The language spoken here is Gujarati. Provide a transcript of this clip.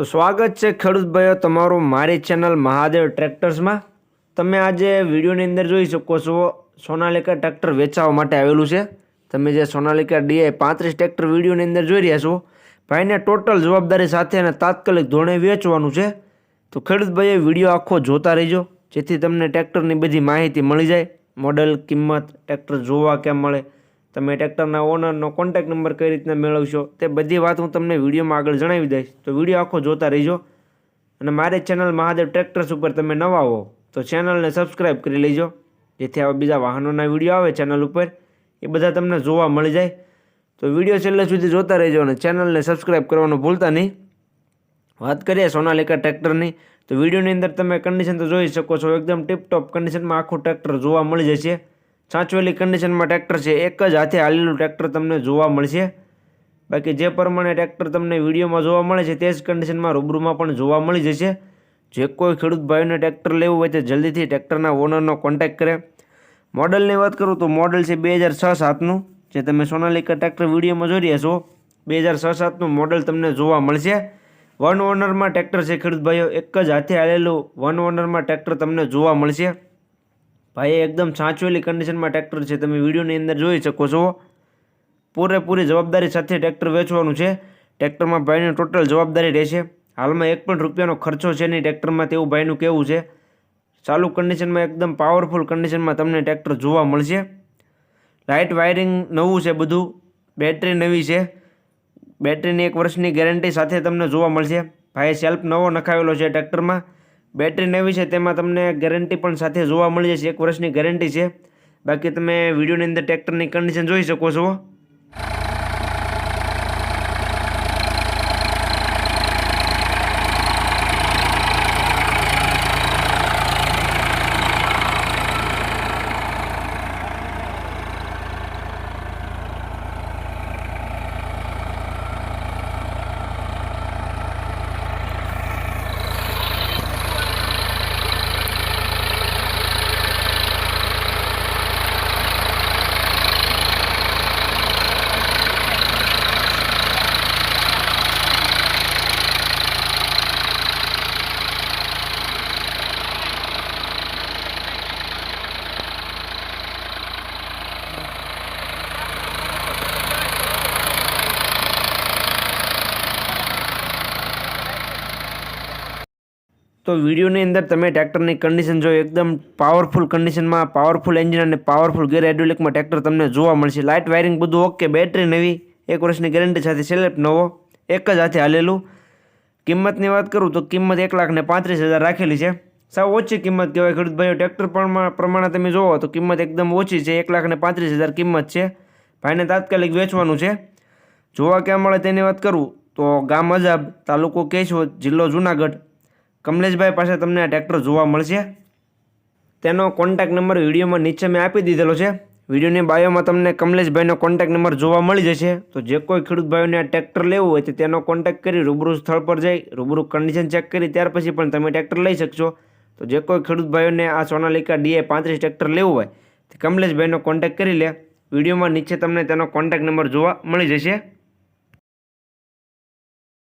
તો સ્વાગત છે ખેડૂત ભાઈઓ તમારું મારી ચેનલ મહાદેવ ટ્રેક્ટર્સમાં. તમે આજે વિડીયોની અંદર જોઈ શકો છો, સોનાલિકા ટ્રેક્ટર વેચાવા માટે આવેલું છે. તમે જે સોનાલિકા ડીઆઈ પાંત્રીસ ટ્રેક્ટર વિડીયોની અંદર જોઈ રહ્યા છો, ભાઈને ટોટલ જવાબદારી સાથે અને તાત્કાલિક ધોરણે વેચવાનું છે. તો ખેડૂત ભાઈએ વીડિયો આખો જોતા રહેજો, જેથી તમને ટ્રેક્ટરની બધી માહિતી મળી જાય. મોડલ, કિંમત, ટ્રેક્ટર જોવા કેમ મળે તમે ટ્રેક્ટરના ઓનરનો કોન્ટેક્ટ નંબર કઈ રીતના મેળવશો તે બધી વાત હું તમને વિડીયોમાં આગળ જણાવી દઈશ. તો વીડિયો આખો જોતા રહીજો અને મારી ચેનલ મહાદેવ ટ્રેક્ટર્સ ઉપર તમે નવા હો તો ચેનલને સબસ્ક્રાઈબ કરી લેજો. જેથી આવા બીજા વાહનોના વીડિયો આવે ચેનલ ઉપર, એ બધા તમને જોવા મળી જાય. તો વીડિયો છેલ્લે સુધી જોતા રહેજો અને ચેનલને સબસ્ક્રાઈબ કરવાનું ભૂલતા નહીં. વાત કરીએ સોનાલિકા ટ્રેક્ટરની, તો વિડીયોની અંદર તમે કન્ડિશન તો જોઈ શકો છો, એકદમ ટીપટોપ કન્ડિશનમાં આખું ટ્રેક્ટર જોવા મળી જશે. સાચવેલી કન્ડિશનમાં ટ્રેક્ટર છે, એક જ હાથે હાલેલું ટ્રેક્ટર તમને જોવા મળશે. બાકી જે પ્રમાણે ટ્રેક્ટર તમને વિડીયોમાં જોવા મળે છે, તે જ કન્ડિશનમાં રૂબરૂમાં પણ જોવા મળી જશે. જે કોઈ ખેડૂત ભાઈઓને ટ્રેક્ટર લેવું હોય તે જલ્દીથી ટ્રેક્ટરના ઓનરનો કોન્ટેક્ટ કરે. મોડલની વાત કરું તો મોડલ છે બે હજાર છ સાતનું. જે તમે સોનાલિકા ટ્રેક્ટર વિડીયોમાં જોઈ રહ્યા છો, બે હજાર છ સાતનું મોડલ તમને જોવા મળશે. વન ઓનરમાં ટ્રેક્ટર છે ખેડૂત ભાઈઓ, એક જ હાથે આવેલું વન ઓનરમાં ટ્રેક્ટર તમને જોવા મળશે. ભાઈ એકદમ સાચવેલી કન્ડિશનમાં ટ્રેક્ટર છે. તમે વિડીયોની અંદર જોઈ શકો છો. પૂરેપૂરી જવાબદારી સાથે ટ્રેક્ટર વેચવાનું છે. ટ્રેક્ટરમાં ભાઈની ટોટલ જવાબદારી રહેશે. હાલમાં એક પણ રૂપિયાનો ખર્ચો છે નહીં ટ્રેક્ટરમાં તેવું ભાઈનું કહેવું છે. ચાલુ કન્ડિશનમાં એકદમ પાવરફુલ કન્ડિશનમાં તમને ટ્રેક્ટર જોવા મળશે. લાઇટ વાયરિંગ નવું છે બધું. બેટરી નવી છે. બેટરીની એક વર્ષની ગેરંટી સાથે તમને જોવા મળશે. ભાઈ સેલ્ફ નવો નખાવેલો છે ટ્રેક્ટરમાં બેટરી નવી છે, તેમાં તમને ગેરંટી પણ સાથે જોવા મળી જશે. એક વર્ષની ગેરંટી છે. બાકી તમે વિડીયોની અંદર ટ્રેક્ટરની કન્ડિશન જોઈ શકો છો. તો વિડીયોની અંદર તમે ટ્રેક્ટરની કન્ડિશન જો એકદમ પાવરફુલ કન્ડિશનમાં પાવરફુલ એન્જિન અને પાવરફુલ ગેર હાઇડ્રોલિકમાં ટ્રેક્ટર તમને જોવા મળશે. લાઇટ વાયરિંગ બધું ઓકે બેટરી નવી, એક વર્ષની ગેરંટી સાથે સેલેપ નવો, એક જ હાથે હાલેલું. કિંમતની વાત કરું તો કિંમત એક લાખ ને પાંત્રીસ હજાર રાખેલી છે. સાવ ઓછી કિંમત કહેવાય ખેડૂત ભાઈઓ. ટ્રેક્ટર પ્રમાણે તમે જોવો તો કિંમત એકદમ ઓછી છે, એક લાખ ને પાંત્રીસ હજાર કિંમત છે. ભાઈને તાત્કાલિક વેચવાનું છે. જોવા ક્યાં મળે તેની વાત કરું તો ગામ અજાબ, તાલુકો કેશોદ, જિલ્લો જુનાગઢ. કમલેશભાઈ પાસે તમને આ ટ્રેક્ટર જોવા મળશે. તેનો કોન્ટેક નંબર વિડીયોમાં નીચે મેં આપી દીધેલો છે. વિડીયોની બાયોમાં તમને કમલેશભાઈનો કોન્ટેક નંબર જોવા મળી જશે. તો જે કોઈ ખેડૂત ભાઈઓને આ ટ્રેક્ટર લેવું હોય તો તેનો કોન્ટેક્ટ કરી રૂબરૂ સ્થળ પર જઈ, રૂબરૂ કન્ડિશન ચેક કરી, ત્યાર પછી પણ તમે ટ્રેક્ટર લઈ શકશો. તો જે કોઈ ખેડૂત ભાઈઓને આ સોનાલિકા ડીએ પાંત્રીસ ટ્રેક્ટર લેવું હોય તે કમલેશભાઈનો કોન્ટેક કરી લે. વિડીયોમાં નીચે તમને તેનો કોન્ટેક્ટ નંબર જોવા મળી જશે.